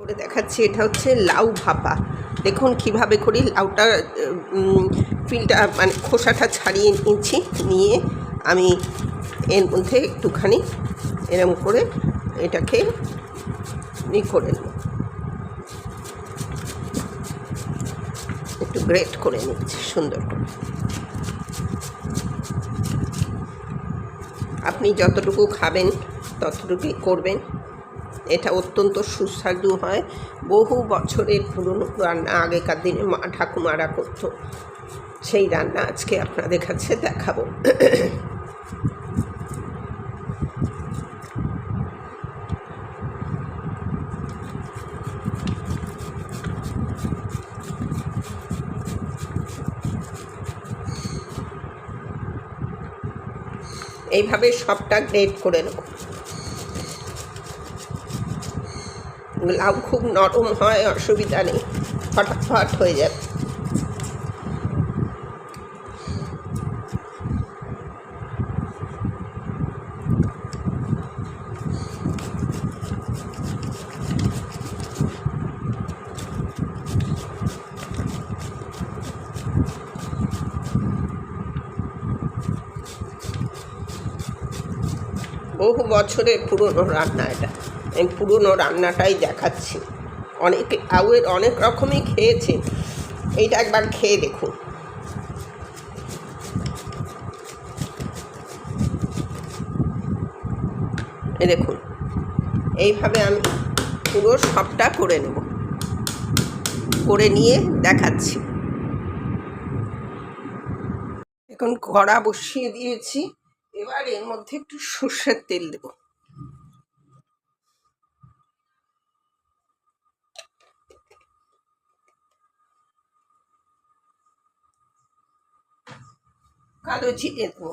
করে দেখাচ্ছি, এটা হচ্ছে লাউ ভাপা। দেখুন কীভাবে করি লাউটা ফিলটা মানে খোসাটা ছাড়িয়ে নিচ্ছি, নিয়ে আমি এর মধ্যে একটুখানি এরম করে এটাকে ই করে নেব। একটু গ্রেট করে নিচ্ছি, সুন্দর করে। আপনি যতটুকু খাবেন, ততটুকুই করবেন। এটা অত্যন্ত সুস্বাদু হয়। বহু বছরের পুরনো রান্না, আগেকার দিনে মা, ঠাকুমারা করতো। সেই রান্না আজকে আপনাদের কাছে দেখাবো। এইভাবে সবটা গ্রেট করে নেব। লাউ খুব নরম হয় অসুবিধা নেই। ফটাফট হয়ে যাবে। বহু বছরের পুরনো রান্না এটা। আমি পুরনো রান্নাটাই দেখাচ্ছি। অনেক, আউয়ের অনেক রকমই খেয়েছে। এইটা একবার খেয়ে দেখুন। এই দেখুন, এইভাবে আমি পুরো সবটা করে নেব। করে নিয়ে দেখাচ্ছি। এখন কড়া বসিয়ে দিয়েছি। এবার এর মধ্যে একটু সর্ষের তেল দেব। কালো জিরে দেবো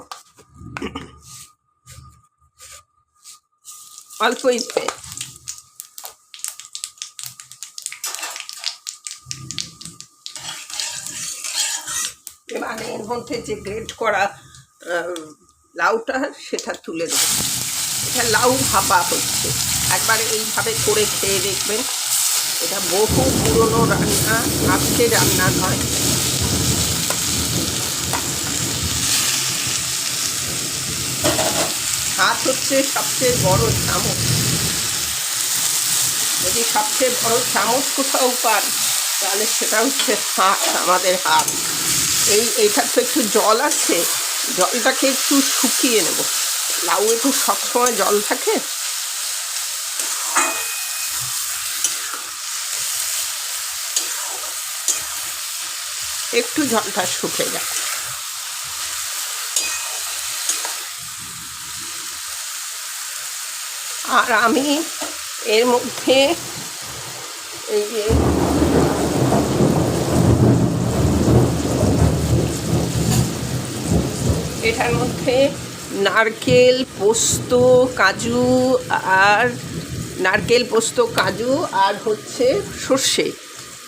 অল্পই দেবে এবার এর মধ্যে যে গ্রেট করা লাউটা, সেটা তুলে দেবো এটা লাউ ভাপা হচ্ছে। একবার এইভাবে করে খেয়ে দেখবেন। এটা বহু পুরনো রান্না আজকে রান্না নয়। হাত হচ্ছে সবচেয়ে বড় চামচ। যদি সবচেয়ে বড় চামচ কোথাও পান, তাহলে সেটা হচ্ছে হাত আমাদের হাত এই, এইটা তো একটু জল আছে, জলটাকে একটু শুকিয়ে নেব। লাউ একটু সবসময় জল থাকে। একটু জলটা শুকে যায় আর আমি এর মধ্যে এই যে এটার মধ্যে নারকেল পোস্ত, কাজু আর নারকেল পোস্ত, কাজু আর হচ্ছে সর্ষে।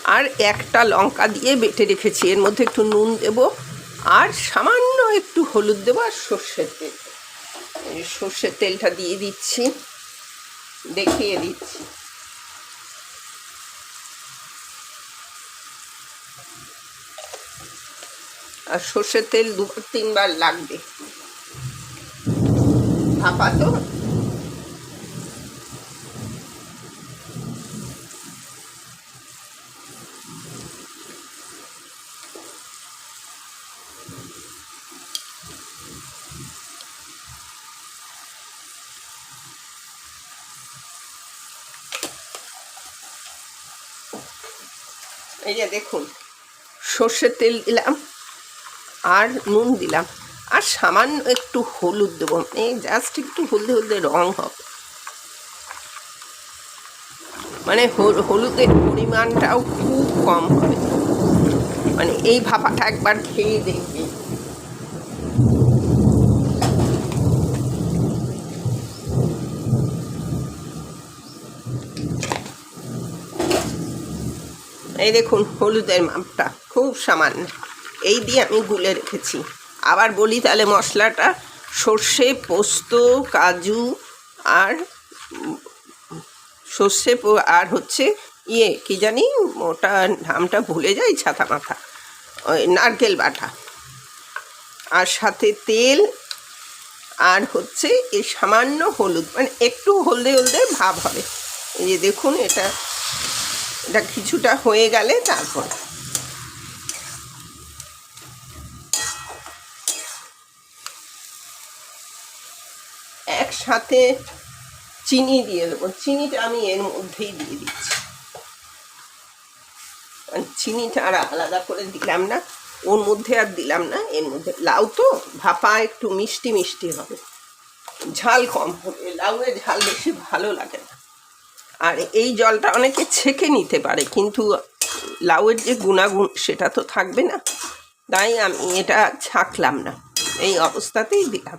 আর একটা লঙ্কা দিয়ে বেটে রেখেছি। এর মধ্যে একটু নুন দেব আর সামান্য একটু হলুদ দেবো আর সর্ষের তেল। সর্ষের তেলটা দিয়ে দিচ্ছি। দেখিয়ে দিচ্ছি। আর সর্ষের তেল দু তিনবার লাগবে। ভাপা তো? এই যে দেখুন, সর্ষের তেল দিলাম আর নুন দিলাম। আর সামান্য একটু হলুদ দেবো, এই জাস্ট একটু হলদে হলদে রং হবে। মানে হল- হলুদের পরিমাণটাও খুব কম হবে। মানে এই ভাপাটা একবার খেয়ে দেখবি এই দেখুন হলুদের মাপটা, খুব সামান্য। এই দিয়ে আমি গুলে রেখেছি। আবার বলি তাহলে মশলাটা, সর্ষে, পোস্ত, কাজু আর সর্ষে আর হচ্ছে ইয়ে কি জানি, ওটা নামটা ভুলে যাই, ছাতা মাথা, ওই নারকেল বাটা। আর সাথে তেল আর হচ্ছে এই সামান্য হলুদ মানে একটু হলদে হলদে ভাব হবে। এই যে দেখুন, এটা এটা কিছুটা হয়ে গেলে তারপর। একসাথে চিনি দিয়ে দেবো। চিনিটা আমি এর মধ্যেই দিয়ে দিচ্ছি। চিনিটা আর আলাদা করে দিলাম না, ওর মধ্যে আর দিলাম না, এর মধ্যে। লাউ তো ভাপা একটু মিষ্টি মিষ্টি হবে। ঝাল কম হবে, লাউয়ের ঝাল বেশি ভালো লাগে না। আর এই জলটা অনেকে ছেঁকে নিতে পারে, কিন্তু লাউয়ের যে গুণাগুণ সেটা তো থাকবে না। তাই আমি এটা ছাকলাম না, এই অবস্থাতেই দিলাম।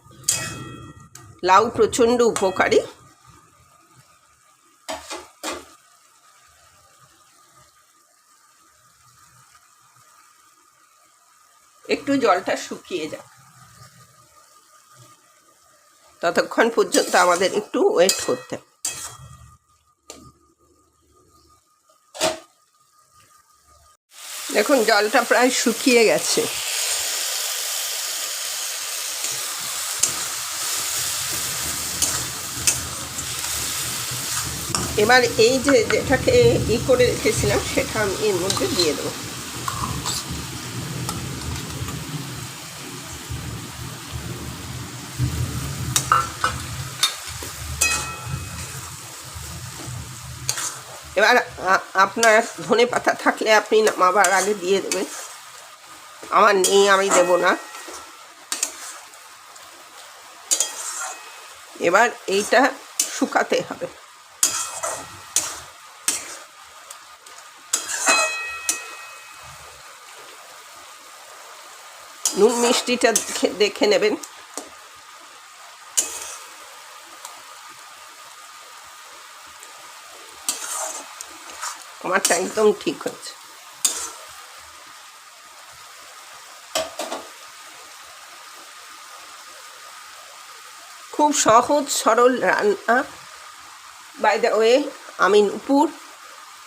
লাউ প্রচণ্ড উপকারী। একটু জলটা শুকিয়ে যাক। ততক্ষণ পর্যন্ত আমাদের একটু ওয়েট করতে দেখুন, জলটা প্রায় শুকিয়ে গেছে। এবার এই যে যেটাকে ই করে রেখেছিলাম, সেটা আমি এর মধ্যে দিয়ে দেবো। এবার আপনার ধনে পাতা থাকলে আপনি নামাবার আগে দিয়ে দেবেন। আমার নেই, আমি দেব না। এবার এইটা শুকাতে হবে। নুন মিষ্টিটা দেখে নেবেন। আমারটা একদম ঠিক হচ্ছে। খুব সহজ, সরল রান্না। বাই দ্য ওয়ে আমি নুপুর।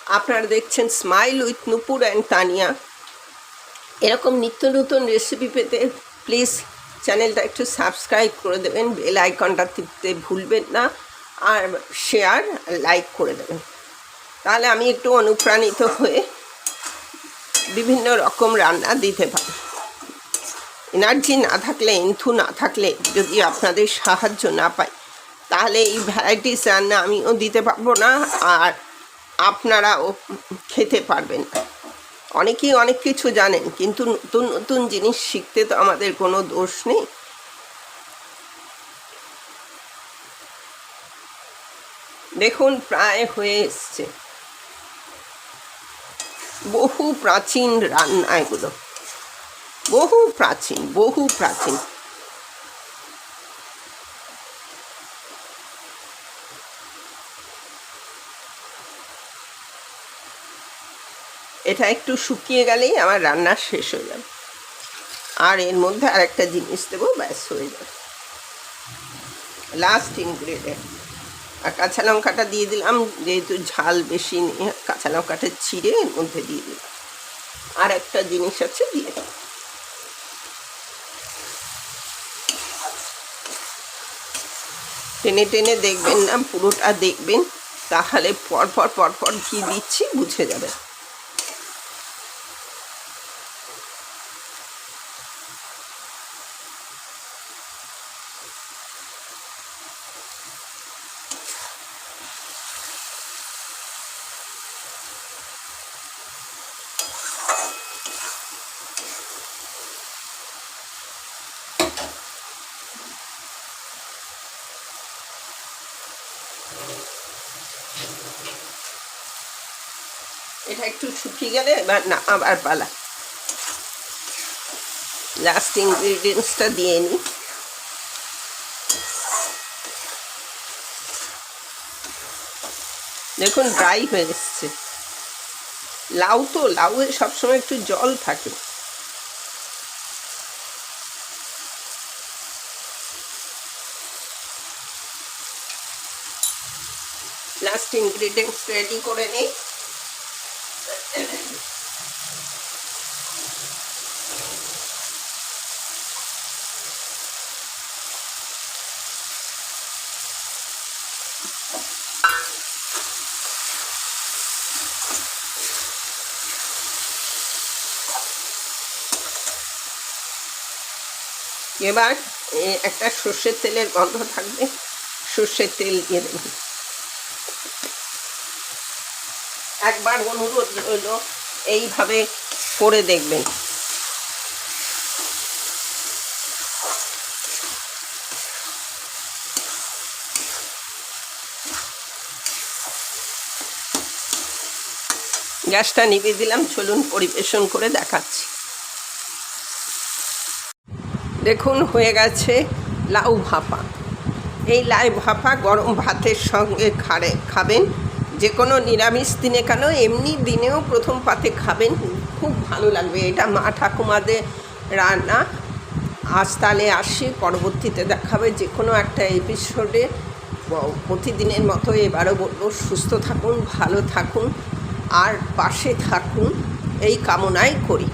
আপনারা দেখছেন smile with Nupur and Tania. এরকম নিত্য নতুন রেসিপি পেতে প্লিজ চ্যানেলটা একটু সাবস্ক্রাইব করে দেবেন। বেল আইকনটা টিপতে ভুলবেন না। আর শেয়ার লাইক করে দেবেন। তাহলে আমি একটু অনুপ্রাণিত হয়ে বিভিন্ন রকম রান্না দিতে পারি। এনার্জি না থাকলে এন্থু না থাকলে যদি আপনাদের সাহায্য না পাই, তাহলে এই ভ্যারাইটিস রান্না আমিও দিতে পারব না আর আপনারাও খেতে পারবেন। না অনেকেই অনেক কিছু জানেন, কিন্তু নতুন নতুন জিনিস শিখতে তো আমাদের কোনো দোষ নেই। দেখুন, প্রায় হয়ে এসছে। বহু প্রাচীন রান্না এগুলো বহু প্রাচীন বহু প্রাচীন। এটা একটু শুকিয়ে গেলেই আমার রান্না শেষ হয়ে যাবে। আর এর মধ্যে আর একটা জিনিস দেবো, ব্যাস হয়ে যাবে। লাস্ট ইনগ্রেডিয়েন্ট আর কাঁচা লঙ্কাটা দিয়ে দিলাম, যেহেতু ঝাল বেশি নেই, কাঁচা লঙ্কাটা ছিঁড়ে এর মধ্যে দিয়ে দিলাম আর একটা জিনিস আছে, দিয়ে দিলাম। টেনে টেনে দেখবেন না, পুরোটা দেখবেন, তাহলে পরপর পরপর ঘি দিচ্ছি, বুঝে যাবে এটা একটু শুকিয়ে গেলে এবার না, আবার পালা। লাস্ট ইনগ্রিডিয়েন্টসটা দিয়ে নিই দেখুন ড্রাই হয়ে এসছে। লাউ তো, লাউয়ে সবসময় একটু জল থাকে। লাস্ট ইনগ্রিডিয়েন্টস রেডি করে নিই এবার একটা সর্ষের তেলের গন্ধ থাকবে। সর্ষের তেল দিয়ে দেবেন একবার অনুরোধ রইল, এইভাবে করে দেখবেন। গ্যাসটা নিভিয়ে দিলাম, চলুন পরিবেশন করে দেখাচ্ছি। দেখুন, হয়ে গেছে লাউ ভাপা। এই লাই ভাপা গরম ভাতের সঙ্গে খাড়ে খাবেন। যে কোনো নিরামিষ দিনে কেন, এমনি দিনেও প্রথম পাতে খাবেন। খুব ভালো লাগবে। এটা মা ঠাকুমাদের রান্না। আজ তাহলে আসি, পরবর্তীতে দেখাবে যে কোনো একটা এপিসোডে প্রতিদিনের মতো এবারও বলব, সুস্থ থাকুন, ভালো থাকুন, আর পাশে থাকুন। এই কামনাই করি।